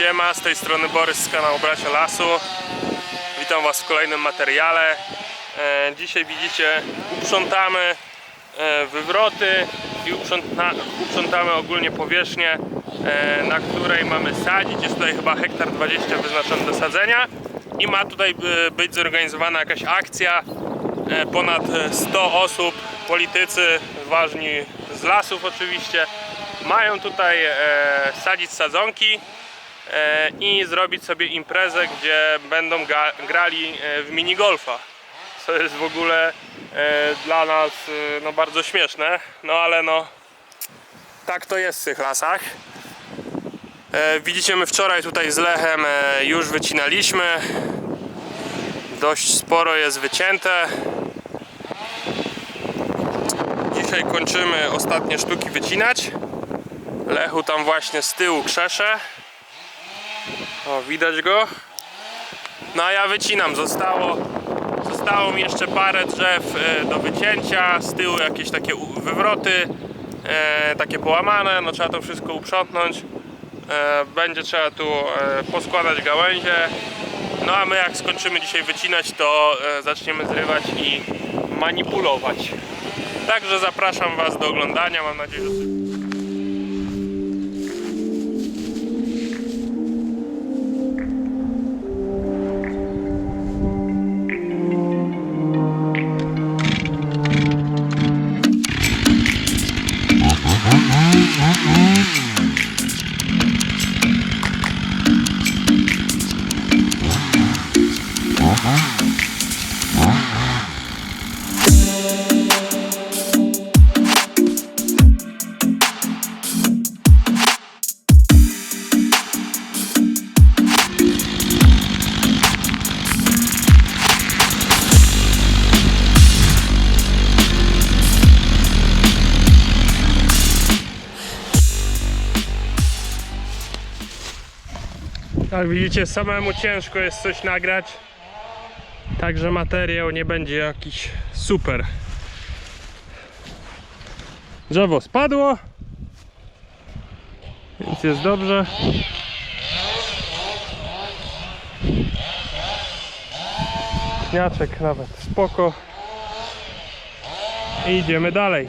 Siema, z tej strony Borys z kanału Bracia Lasu. Witam Was w kolejnym materiale. E, dzisiaj widzicie, uprzątamy e, wywroty i uprzątamy ogólnie powierzchnię, e, na której mamy sadzić. Jest tutaj chyba hektar 20 wyznaczony do sadzenia i ma tutaj być zorganizowana jakaś akcja. Ponad 100 osób, politycy, ważni z lasów oczywiście, mają tutaj sadzić sadzonki i zrobić sobie imprezę, gdzie będą grali e, w minigolfa. Co jest w ogóle e, dla nas e, no, bardzo śmieszne, no ale no tak to jest w tych lasach. E, widzicie, my wczoraj tutaj z Lechem e, już wycinaliśmy. Dość sporo jest wycięte. Dzisiaj kończymy ostatnie sztuki wycinać. Lechu tam właśnie z tyłu krzesze. O, widać go. No a ja wycinam. Zostało, zostało mi jeszcze parę drzew e, do wycięcia. Z tyłu jakieś takie wywroty, e, takie połamane. No trzeba to wszystko uprzątnąć. E, będzie trzeba tu poskładać gałęzie. No a my jak skończymy dzisiaj wycinać, to zaczniemy zrywać i manipulować. Także zapraszam Was do oglądania. Mam nadzieję, że. Jak widzicie, samemu ciężko jest coś nagrać. Także materiał nie będzie jakiś super. Drzewo spadło. Więc jest dobrze. Śniaczek nawet spoko. I idziemy dalej.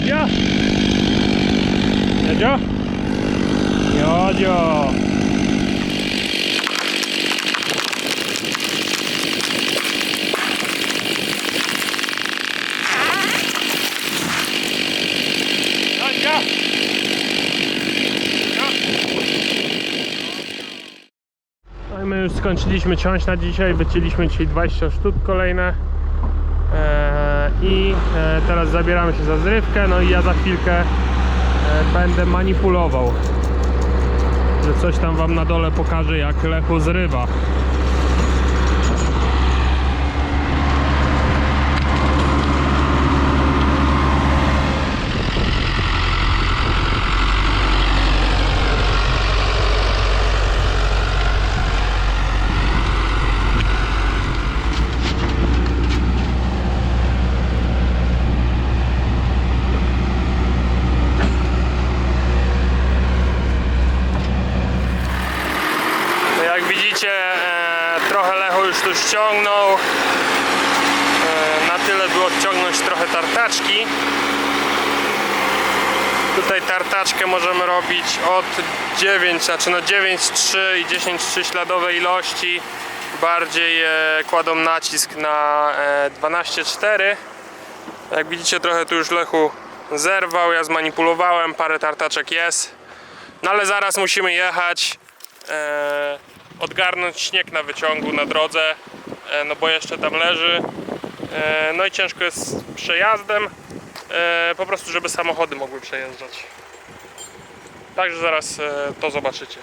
Jodzio! Jodzio! Jodzio! No my już skończyliśmy ciąć na dzisiaj, wycięliśmy dzisiaj 20 sztuk kolejne. I e, teraz zabieramy się za zrywkę, no i ja za chwilkę e, będę manipulował. Że coś tam wam na dole pokażę jak Lechu zrywa. No jak widzicie, e, trochę Lecho już tu ściągnął. E, na tyle by odciągnąć trochę tartaczki. Tutaj tartaczkę możemy robić od 9, znaczy no 9,3 i 10,3 śladowe ilości. Bardziej e, kładą nacisk na e, 12,4. Jak widzicie trochę tu już Lechu zerwał, ja zmanipulowałem, parę tartaczek jest. No ale zaraz musimy jechać, e, odgarnąć śnieg na wyciągu na drodze, e, no bo jeszcze tam leży. E, no i ciężko jest z przejazdem, e, po prostu żeby samochody mogły przejeżdżać. Także zaraz e, to zobaczycie.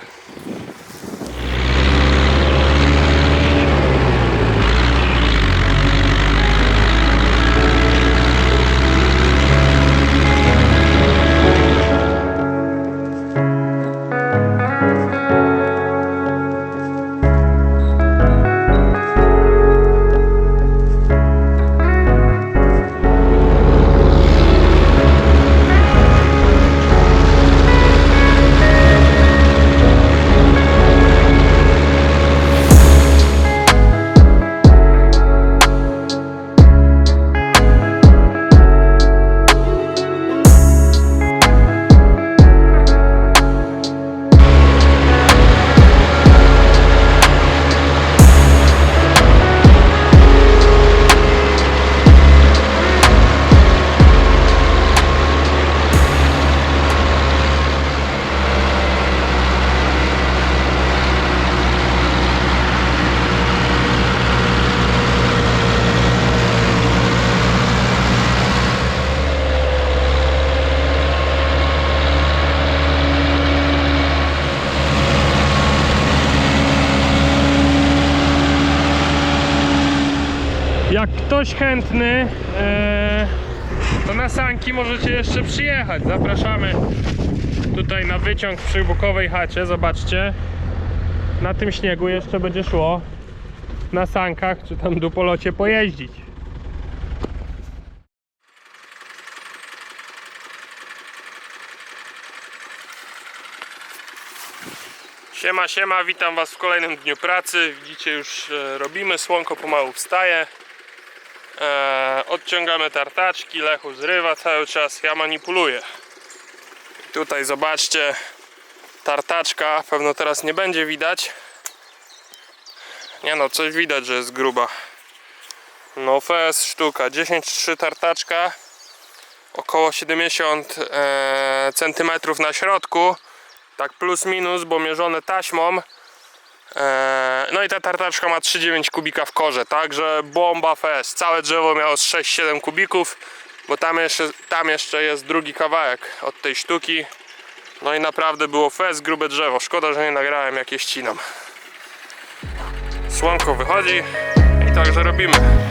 Ktoś chętny, e, to na sanki możecie jeszcze przyjechać. Zapraszamy tutaj na wyciąg przy Bukowej chacie. Zobaczcie. Na tym śniegu jeszcze będzie szło na sankach czy tam dupolocie pojeździć. Siema, siema, witam Was w kolejnym dniu pracy. Widzicie, już e, robimy, słonko pomału wstaje. E, odciągamy tartaczki, Lechu zrywa cały czas, ja manipuluję. Tutaj zobaczcie, tartaczka, pewno teraz nie będzie widać. Nie no, coś widać, że jest gruba. No fest sztuka, 10,3 tartaczka, około 70 e, centymetrów na środku, tak plus minus, bo mierzone taśmą. Eee, No i ta tartaczka ma 3,9 kubika w korze, także bomba fest. Całe drzewo miało z 6-7 kubików, bo tam jeszcze, tam jeszcze jest drugi kawałek od tej sztuki. No i naprawdę było fest, grube drzewo. Szkoda, że nie nagrałem jak je ścinam. Słonko wychodzi i także robimy.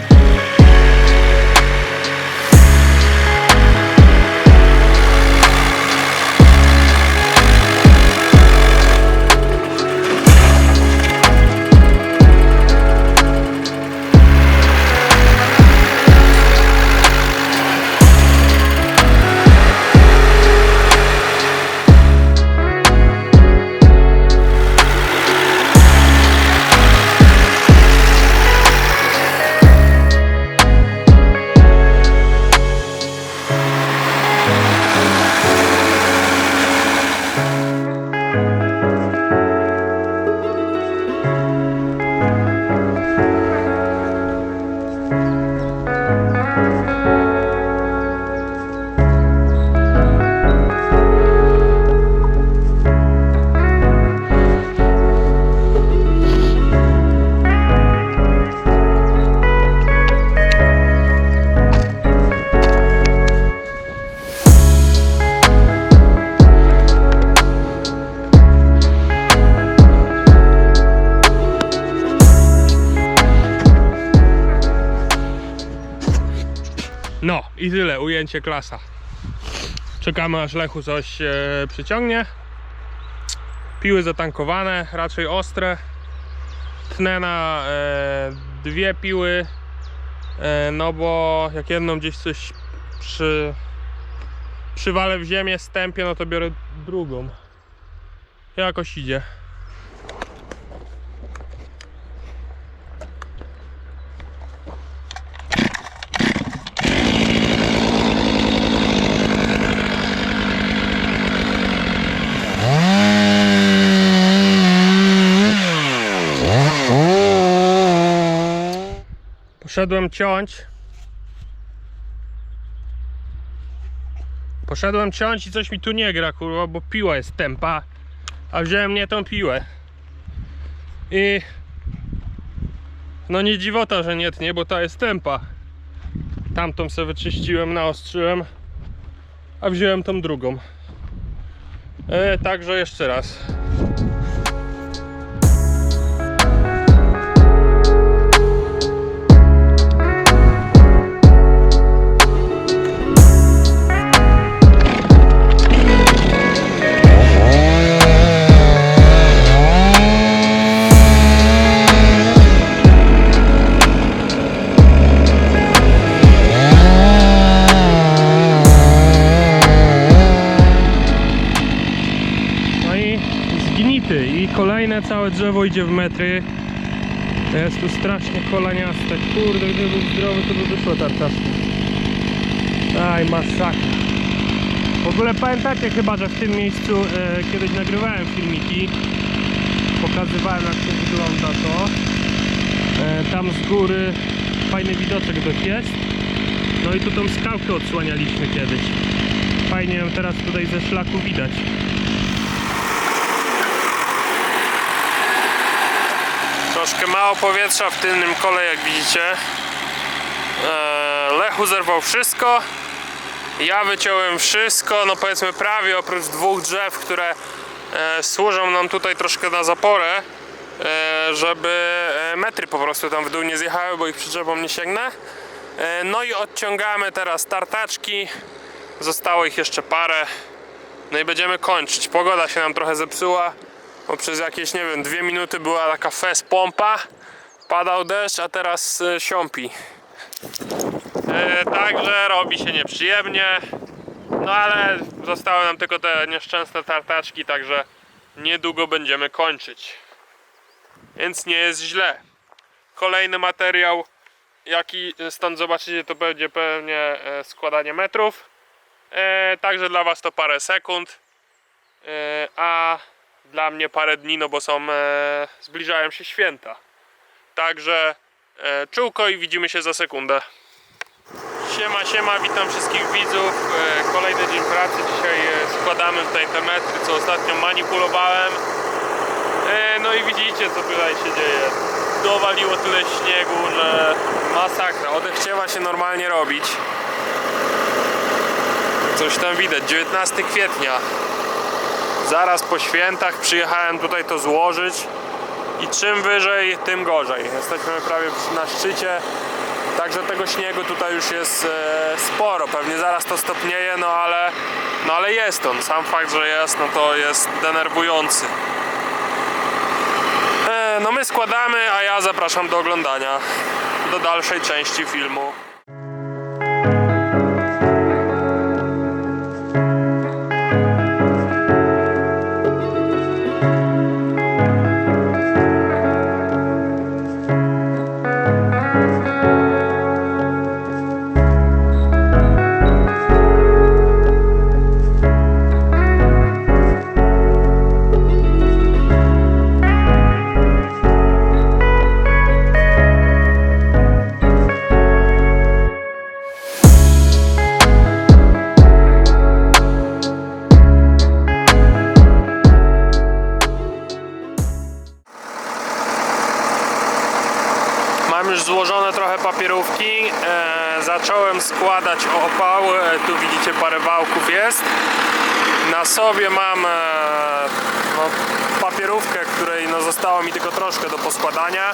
Ujęcie klasa. Czekamy aż Lechu coś e, przyciągnie. Piły zatankowane, raczej ostre. Tnę na e, dwie piły, e, no bo jak jedną gdzieś coś przy, przywalę w ziemię, stępię, no to biorę drugą. Jakoś idzie. Poszedłem ciąć. Poszedłem ciąć i coś mi tu nie gra, kurwa, bo piła jest tempa. A wziąłem nie tą piłę. I... No nie dziwota, że nie tnie, bo ta jest tempa. Tamtą sobie wyczyściłem, naostrzyłem. A wziąłem tą drugą. E, także jeszcze raz. Kolejne całe drzewo idzie w metry. Jest tu strasznie kolaniaste. Kurde, gdyby był zdrowy, to by wyszło tarczaste. Aj, masakra. W ogóle pamiętacie chyba, że w tym miejscu e, kiedyś nagrywałem filmiki. Pokazywałem jak to wygląda to. E, tam z góry fajny widoczek dość jest. No i tu tą skałkę odsłanialiśmy kiedyś. Fajnie ją teraz tutaj ze szlaku widać. Troszkę mało powietrza w tylnym kole, jak widzicie. Eee, Lechu zerwał wszystko. Ja wyciąłem wszystko, no powiedzmy prawie oprócz dwóch drzew, które e, służą nam tutaj troszkę na zaporę, e, żeby e, metry po prostu tam w dół nie zjechały, bo ich przyczepą nie sięgnę. E, no i odciągamy teraz tartaczki. Zostało ich jeszcze parę. No i będziemy kończyć. Pogoda się nam trochę zepsuła, bo przez jakieś, nie wiem, dwie minuty była taka fest pompa. Padał deszcz, a teraz e, siąpi. E, także robi się nieprzyjemnie. No ale zostały nam tylko te nieszczęsne tartaczki, także niedługo będziemy kończyć. Więc nie jest źle. Kolejny materiał, jaki stąd zobaczycie, to będzie pewnie e, składanie metrów. E, także dla Was to parę sekund, e, a dla mnie parę dni, no bo są, e, zbliżają się święta. Także e, czułko i widzimy się za sekundę. Siema, siema, witam wszystkich widzów. E, Kolejny dzień pracy. Dzisiaj e, składamy tutaj te metry, co ostatnio manipulowałem. E, No i widzicie, co tutaj się dzieje. Dowaliło tyle śniegu, że masakra. Odechciewa się normalnie robić. Coś tam widać. 19 kwietnia. Zaraz po świętach przyjechałem tutaj to złożyć. I czym wyżej, tym gorzej. Jesteśmy prawie na szczycie. Także tego śniegu tutaj już jest e, sporo. Pewnie zaraz to stopnieje, no ale, no ale jest on. Sam fakt, że jest, no to jest denerwujący. E, no my składamy, a ja zapraszam do oglądania. Do dalszej części filmu. Składać opał. E, tu widzicie parę wałków jest. Na sobie mam e, no, papierówkę, której no, zostało mi tylko troszkę do poskładania.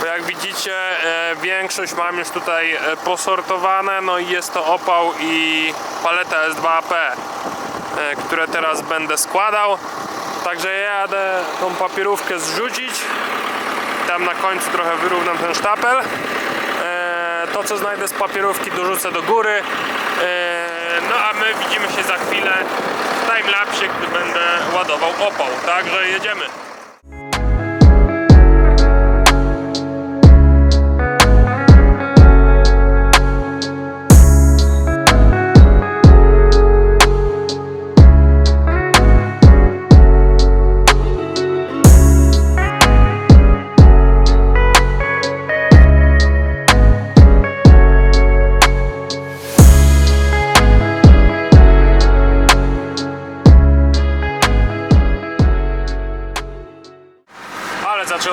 Bo jak widzicie, e, większość mam już tutaj posortowane, no i jest to opał i paleta S2AP, e, które teraz będę składał. Także ja jadę tą papierówkę zrzucić. Tam na końcu trochę wyrównam ten sztapel. To co znajdę z papierówki dorzucę do góry. E, No a my widzimy się za chwilę w timelapsie, gdy będę ładował opał. Także jedziemy.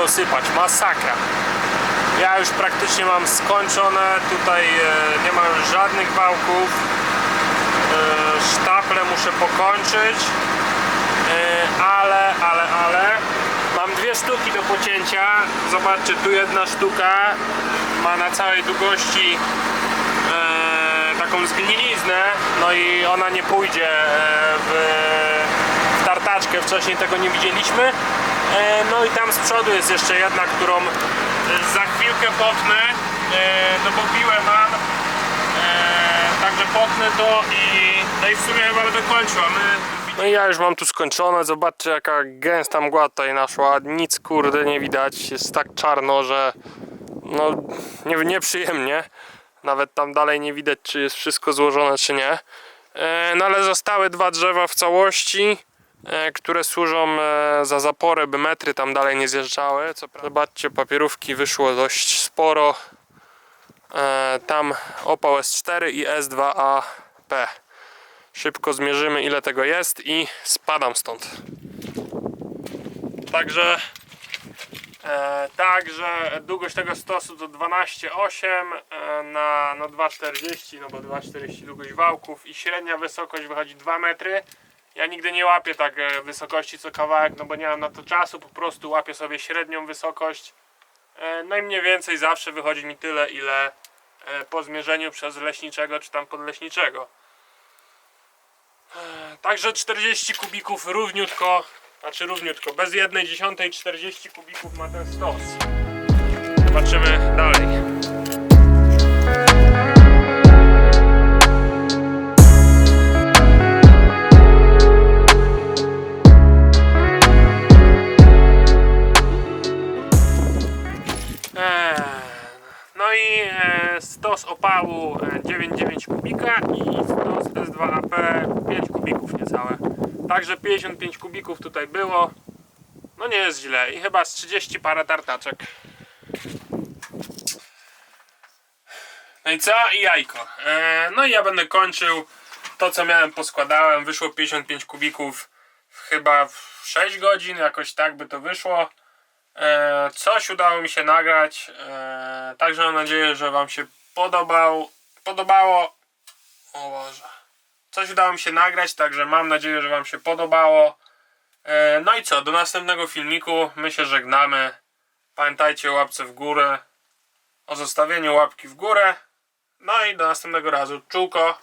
Ale zaczęło sypać, masakra. Ja już praktycznie mam skończone, tutaj e, nie ma już żadnych wałków. E, Sztaple muszę pokończyć, E, ale, ale, ale mam dwie sztuki do pocięcia. Zobaczcie, tu jedna sztuka ma na całej długości taką zgniliznę, no i ona nie pójdzie w tartaczkę, wcześniej tego nie widzieliśmy. E, no i tam z przodu jest jeszcze jedna, którą e, za chwilkę potnę, e, no bo piłę mam, także potnę to i no i w sumie chyba będę kończył. No i ja już mam tu skończone, zobaczcie jaka gęsta mgła tutaj naszła, nic kurde nie widać, jest tak czarno, że no nie, nieprzyjemnie. Nawet tam dalej nie widać, czy jest wszystko złożone, czy nie. No ale zostały dwa drzewa w całości, które służą e, za zaporę, by metry tam dalej nie zjeżdżały. Co zobaczcie, papierówki wyszło dość sporo. E, Tam opał S4 i S2AP. Szybko zmierzymy, ile tego jest i spadam stąd. Także E, Także długość tego stosu to 12,8 e, na no 2,40, no bo 2,40 długość wałków i średnia wysokość wychodzi 2 metry. Ja nigdy nie łapię tak e, wysokości co kawałek, no bo nie mam na to czasu, po prostu łapię sobie średnią wysokość. E, No i mniej więcej zawsze wychodzi mi tyle, ile e, po zmierzeniu przez leśniczego czy tam podleśniczego. Także 40 kubików równiutko znaczy równiutko, bez jednej dziesiątej 40 kubików ma ten stos. Zobaczymy dalej. Stos opału e, 9,9 kubika i stos S2AP 5 kubików niecałe. Także 55 kubików tutaj było. No nie jest źle i chyba z 30 parę tartaczek. No i co? I jajko. E, no i ja będę kończył to co miałem poskładałem. Wyszło 55 kubików chyba w 6 godzin, jakoś tak by to wyszło. E, coś udało mi się nagrać. E, także mam nadzieję, że Wam się podobał, podobało. O Boże. Coś udało mi się nagrać, także mam nadzieję, że Wam się podobało. E, no i co, do następnego filmiku. My się żegnamy. Pamiętajcie o łapce w górę. O zostawieniu łapki w górę. No i do następnego razu. Czułko.